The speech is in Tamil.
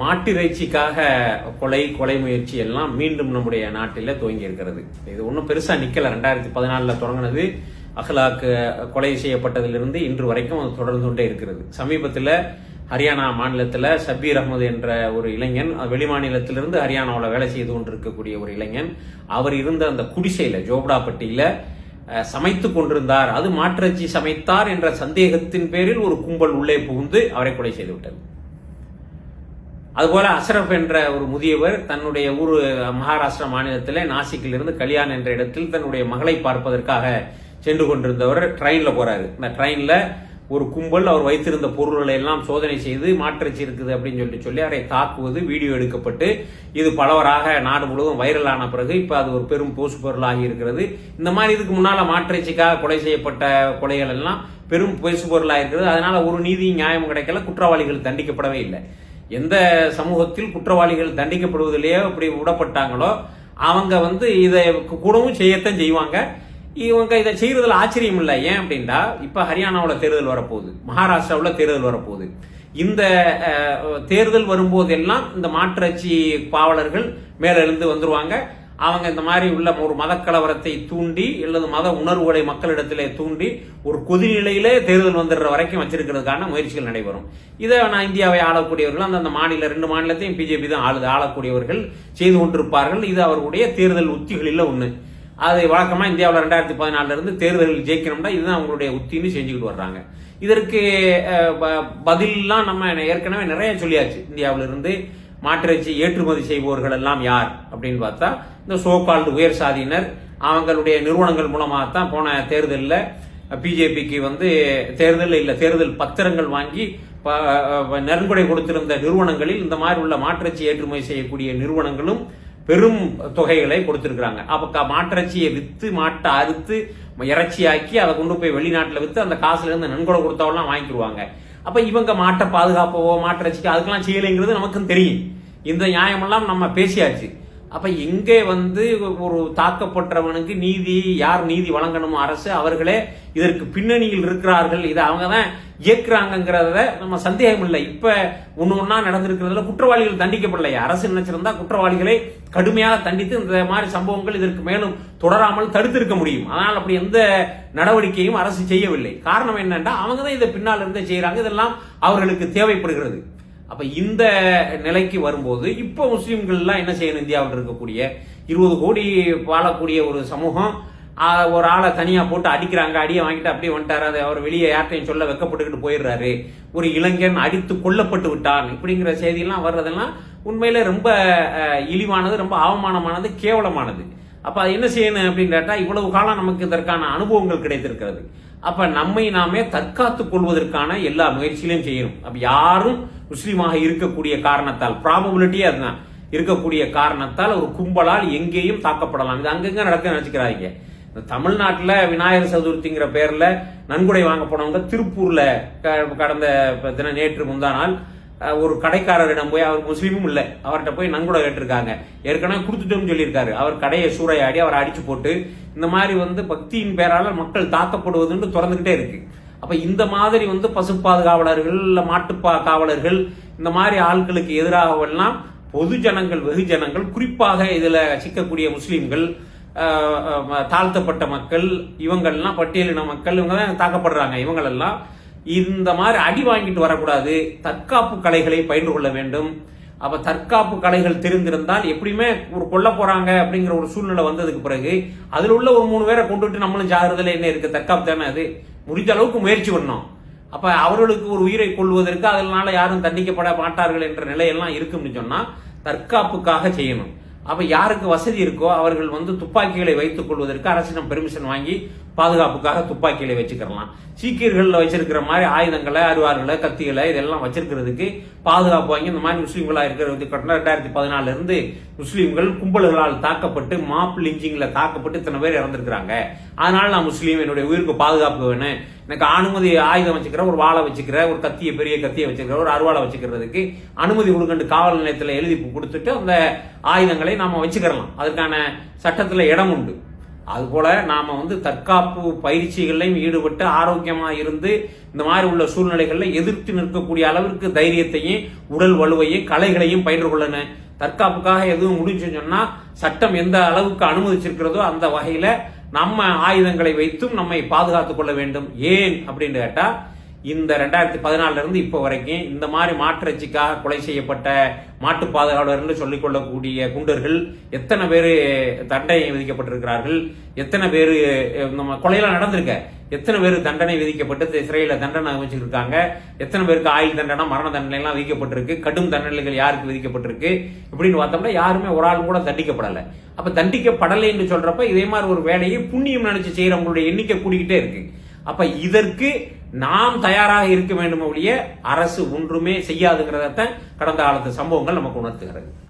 மாட்டிறைச்சிக்காக கொலை கொலை முயற்சி எல்லாம் மீண்டும் நம்முடைய நாட்டில் துவங்கி இருக்கிறது. இது ஒன்றும் பெருசாக நிற்கலை ரெண்டாயிரத்தி பதினாலில் தொடங்கினது. அகலாக்கு கொலை செய்யப்பட்டதிலிருந்து இன்று வரைக்கும் அது தொடர்ந்து கொண்டே இருக்கிறது. சமீபத்தில் ஹரியானா மாநிலத்தில் சபீர் அகமது என்ற ஒரு இளைஞன் வெளிமாநிலத்திலிருந்து ஹரியானாவில் வேலை செய்து கொண்டிருக்கக்கூடிய ஒரு இளைஞன். அவர் இருந்த அந்த குடிசையில் ஜோப்டாப்பட்டியில் பட்டியில் சமைத்துக் கொண்டிருந்தார். அது மாற்றச்சி சமைத்தார் என்ற சந்தேகத்தின் பேரில் ஒரு கும்பல் உள்ளே புகுந்து அவரை கொலை செய்து விட்டது. அதுபோல அஷ்ரஃப் என்ற ஒரு முதியவர் தன்னுடைய ஊர் மகாராஷ்டிரா மாநிலத்தில் நாசிக்கிலிருந்து கல்யாண் என்ற இடத்தில் தன்னுடைய மகளை பார்ப்பதற்காக சென்று கொண்டிருந்தவர். ட்ரெயின்ல போறாரு. இந்த ட்ரெயின்ல ஒரு கும்பல் அவர் வைத்திருந்த பொருள்களை எல்லாம் சோதனை செய்து மாற்றச்சி இருக்குது அப்படின்னு சொல்லி சொல்லி அவரை தாக்குவது வீடியோ எடுக்கப்பட்டு இது பலவராக நாடு முழுவதும் வைரலான பிறகு இப்போ அது ஒரு பெரும் போசு பொருளாகி இருக்கிறது. இந்த மாதிரி இதுக்கு முன்னால மாற்றச்சிக்காக கொலை செய்யப்பட்ட கொலைகள் எல்லாம் பெரும் பேசு பொருளாக இருக்கிறது. அதனால ஒரு நீதி நியாயம் கிடைக்கல. குற்றவாளிகள் தண்டிக்கப்படவே இல்லை. எந்த சமூகத்தில் குற்றவாளிகள் தண்டிக்கப்படுவதிலேயே அப்படி விடப்பட்டாங்களோ அவங்க வந்து இதை கூடவும் செய்யத்தான் செய்வாங்க. இவங்க இதை செய்யறதுல ஆச்சரியம் இல்லை. ஏன் அப்படின்னா இப்போ ஹரியானாவில் தேர்தல் வரப்போகுது. மகாராஷ்டிராவில் தேர்தல் வரப்போகுது. இந்த தேர்தல் வரும்போதெல்லாம் இந்த மாற்றச்சி பாவலர்கள் மேலெழுந்து வந்துருவாங்க. அவங்க இந்த மாதிரி உள்ள ஒரு மதக்கலவரத்தை தூண்டி அல்லது மத உணர்வுகளை மக்களிடத்திலே தூண்டி ஒரு கொதிநிலையிலே தேர்தல் வந்துடுற வரைக்கும் வச்சிருக்கிறதுக்கான முயற்சிகள் நடைபெறும். இதை நான் இந்தியாவை ஆளக்கூடியவர்கள் அந்தந்த மாநில ரெண்டு மாநிலத்தையும் பிஜேபி தான் ஆளுது ஆளக்கூடியவர்கள் செய்து கொண்டிருப்பார்கள். இது அவர்களுடைய தேர்தல் உத்திகளில் ஒன்று அது வழக்கமாக இந்தியாவில் ரெண்டாயிரத்தி பதினாலிருந்து இருந்து தேர்தலில் ஜெயிக்கணும்னா இதுதான் அவங்களுடைய உத்தின்னு செஞ்சுக்கிட்டு வர்றாங்க. இதற்கு அஹ், ப- நம்ம ஏற்கனவே நிறைய சொல்லியாச்சு. இந்தியாவில இருந்து ஏற்றுமதி செய்பவர்கள் எல்லாம் யார் அப்படின்னு பார்த்தா இந்த சோகால்டு உயர் சாதியினர் அவங்களுடைய நிறுவனங்கள் மூலமாக தான் போன தேர்தலில் பிஜேபிக்கு வந்து தேர்தல் இல்லை தேர்தல் பத்திரங்கள் வாங்கி ப- கொடுத்திருந்த நிறுவனங்களில் இந்த மாதிரி உள்ள மாற்றச்சி ஏற்றுமதி செய்யக்கூடிய நிறுவனங்களும் பெரும் தொகைகளை கொடுத்துருக்குறாங்க. அப்போ மாற்றச்சியை விற்று மாட்டை அறுத்து இறைச்சியாக்கி அதை கொண்டு போய் வெளிநாட்டில் விற்று அந்த காசுலேருந்து நன்கொடை கொடுத்தவெல்லாம் வாங்கிக்குவாங்க அப்போ இவங்க மாட்டை பாதுகாப்பவோ மாட்டிறைச்சிக்கு அதுக்கெல்லாம் செய்யலைங்கிறது நமக்கும் தெரியும். இந்த நியாயமெல்லாம் நம்ம பேசியாச்சு. அப்போ எங்கே வந்து ஒரு தாக்கப்பட்டவனுக்கு நீதி யார் நீதி வழங்கணுமோ அரசு அவர்களே இதற்கு பின்னணியில் இருக்கிறார்கள். இதை அவங்க தான் இயக்குறாங்கிறத நம்ம சந்தேகம் இல்லை இப்போ ஒன்று ஒன்றா நடந்திருக்கிறதுல குற்றவாளிகள் தண்டிக்கப்படலையே அரசு நினைச்சிருந்தா குற்றவாளிகளை கடுமையாக தண்டித்து இந்த மாதிரி சம்பவங்கள் இதற்கு மேலும் தொடராமல் தடுத்திருக்க முடியும். ஆனால் அப்படி எந்த நடவடிக்கையும் அரசு செய்யவில்லை. காரணம் என்னென்னா அவங்க தான் இதை பின்னால் இருந்தே செய்கிறாங்க இதெல்லாம் அவர்களுக்கு தேவைப்படுகிறது. அப்ப இந்த நிலைக்கு வரும்போது இப்போ முஸ்லீம்கள்லாம் என்ன செய்யணும்? இந்தியாவில் இருக்கக்கூடிய இருபது கோடி வாழக்கூடிய ஒரு சமூகம் ஒரு ஆளை தனியா போட்டு அடிக்கிறாங்க அடியை வாங்கிட்டு அப்படியே வந்துட்டாரு. அது அவர் வெளியே யார்ட்டையும் சொல்ல வெக்கப்பட்டுக்கிட்டு போயிடுறாரு. ஒரு இளைஞன் அடித்து கொல்லப்பட்டு விட்டான். இப்படிங்கிற செய்தியெல்லாம் வர்றதெல்லாம் உண்மையில ரொம்ப இழிவானது ரொம்ப அவமானமானது கேவலமானது. அப்ப அது என்ன செய்யணும் அப்படின்னு கேட்டா இவ்வளவு காலம் நமக்கு இதற்கான அனுபவங்கள் கிடைத்திருக்கிறது. அப்ப நம்மை நாமே தற்காத்துக் கொள்வதற்கான எல்லா முயற்சிகளையும் செய்யணும். அப்ப யாரும் முஸ்லீமாக இருக்கக்கூடிய காரணத்தால் ப்ராபபிலிட்டியே அதுதான். இருக்கக்கூடிய காரணத்தால் ஒரு கும்பலால் எங்கேயும் தாக்கப்படலாம். இது அங்கங்க நடக்க நினைச்சுக்கிறாங்க இந்த விநாயகர் சதுர்த்திங்கிற பேரில் நன்கொடை வாங்க போனவங்க திருப்பூரில் க- கடந்த தின நேற்று முந்தா நாள் ஒரு கடைக்காரரிடம் போய் அவர் முஸ்லீமும் இல்லை. அவர்கிட்ட போய் நன்கொடை கேட்டிருக்காங்க. ஏற்கனவே கொடுத்துட்டோம்னு சொல்லியிருக்காரு. அவர் கடையை சூறையாடி அவரை அடிச்சு போட்டு இந்த மாதிரி வந்து பக்தியின் பேரால் மக்கள் தாக்கப்படுவதுன்னு திறந்துகிட்டே இருக்கு. அப்போ இந்த மாதிரி வந்து பசு பாதுகாவலர்கள் இல்லை மாட்டுப்பா காவலர்கள் இந்த மாதிரி ஆட்களுக்கு எதிராகவெல்லாம் பொது ஜனங்கள் வெகுஜனங்கள் குறிப்பாக இதில் சிக்கக்கூடிய முஸ்லீம்கள் தாழ்த்தப்பட்ட மக்கள் இவங்கெல்லாம் பட்டியலின மக்கள் இவங்க தான் தாக்கப்படுறாங்க. இவங்களெல்லாம் இந்த மாதிரி அடி வாங்கிட்டு வரக்கூடாது. தற்காப்பு கலைகளை பயின்று கொள்ள வேண்டும். அப்போ தற்காப்பு கலைகள் தெரிந்திருந்தால் எப்படியுமே ஒரு கொல்ல போகிறாங்க அப்படிங்கிற ஒரு சூழ்நிலை வந்ததுக்கு பிறகு அதில் உள்ள ஒரு மூணு பேரை கொண்டுட்டு நம்மளும் ஜாகிரதையில் என்ன இருக்குது தற்காப்பு தானே அது. முடிஞ்ச அளவுக்கு முயற்சி பண்ணோம். அப்ப அவர்களுக்கு ஒரு உயிரை கொள்வதற்கு அதனால யாரும் தண்டிக்கப்பட மாட்டார்கள் என்ற நிலையெல்லாம் இருக்கும்னு சொன்னா தற்காப்புக்காக செய்யணும். அப்ப யாருக்கு வசதி இருக்கோ அவர்கள் வந்து துப்பாக்கிகளை வைத்துக் கொள்வதற்கு அரசிடம் பெர்மிஷன் வாங்கி பாதுகாப்புக்காக துப்பாக்கிகளை வச்சுக்கிறலாம். சீக்கியர்களில் வச்சிருக்கிற மாதிரி ஆயுதங்களை அருவார்களை கத்திகளை இதெல்லாம் வச்சிருக்கிறதுக்கு பாதுகாப்பு வாங்கி இந்த மாதிரி முஸ்லீம்களா இருக்கிற ரெண்டாயிரத்தி பதினாலுல இருந்து முஸ்லீம்கள் கும்பல்களால் தாக்கப்பட்டு மாப் லிஞ்சிங்ல தாக்கப்பட்டு இத்தனை பேர் இறந்துருக்கிறாங்க. அதனால நான் முஸ்லீம் என்னுடைய உயிருக்கு பாதுகாப்பு வேணும். எனக்கு அனுமதி ஆயுதம் வச்சுக்கிற ஒரு வாளை வச்சுக்கிற ஒரு கத்திய பெரிய கத்தியை வச்சுக்கிற ஒரு அருவாளை வச்சுக்கிறதுக்கு அனுமதி கொடுக்கண்டு காவல் நிலையத்தில் எழுதி கொடுத்துட்டு அந்த ஆயுதங்களை நாம் வச்சுக்கிறலாம். அதற்கான சட்டத்தில் இடம் உண்டு. அதுபோல் நாம் வந்து தற்காப்பு பயிற்சிகளையும் ஈடுபட்டு ஆரோக்கியமாக இருந்து இந்த மாதிரி உள்ள சூழ்நிலைகளில் எதிர்த்து நிற்கக்கூடிய அளவிற்கு தைரியத்தையும் உடல் வலுவையும் கலைகளையும் பயின்று கொள்ளணும் தற்காப்புக்காக எதுவும் முடிஞ்சுன்னு சொன்னால் சட்டம் எந்த அளவுக்கு அனுமதிச்சிருக்கிறதோ அந்த வகையில் நம்ம ஆயுதங்களை வைத்தும் நம்மை பாதுகாத்துக் கொள்ள வேண்டும். ஏன்? அப்படின்னு கேட்டால் இந்த ரெண்டாயிரத்தி பதினாலுல இருந்து இப்போ வரைக்கும் இந்த மாதிரி மாற்றச்சிக்காக கொலை செய்யப்பட்ட மாட்டு பாதுகாவலர்னு சொல்லிக் கொள்ளக்கூடிய குண்டர்கள் எத்தனை பேர் தண்டனை விதிக்கப்பட்டிருக்கிறார்கள்? எத்தனை பேர் நம்ம கொலையெல்லாம் நடந்திருக்க? எத்தனை பேர் தண்டனை விதிக்கப்பட்டு சிறையில் தண்டனை அமைச்சிருக்காங்க எத்தனை பேருக்கு ஆயுள் தண்டனை மரண தண்டனைலாம் விதிக்கப்பட்டிருக்கு? கடும் தண்டனைகள் யாருக்கு விதிக்கப்பட்டிருக்கு? இப்படின்னு பார்த்தோம்னா யாருமே ஒரு ஆள் கூட தண்டிக்கப்படலை. அப்போ தண்டிக்கப்படலை என்று சொல்கிறப்ப இதே மாதிரி ஒரு வேலையை புண்ணியம் நினைச்சு செய்கிறவங்களுடைய எண்ணிக்கை கூடிக்கிட்டே இருக்கு. அப்போ இதற்கு நாம் தயாராக இருக்க வேண்டும் ஒழிய அரசு ஒன்றுமே செய்யாதுங்கிறதத்தான் கடந்த காலத்து சம்பவங்கள் நமக்கு உணர்த்துகிறது.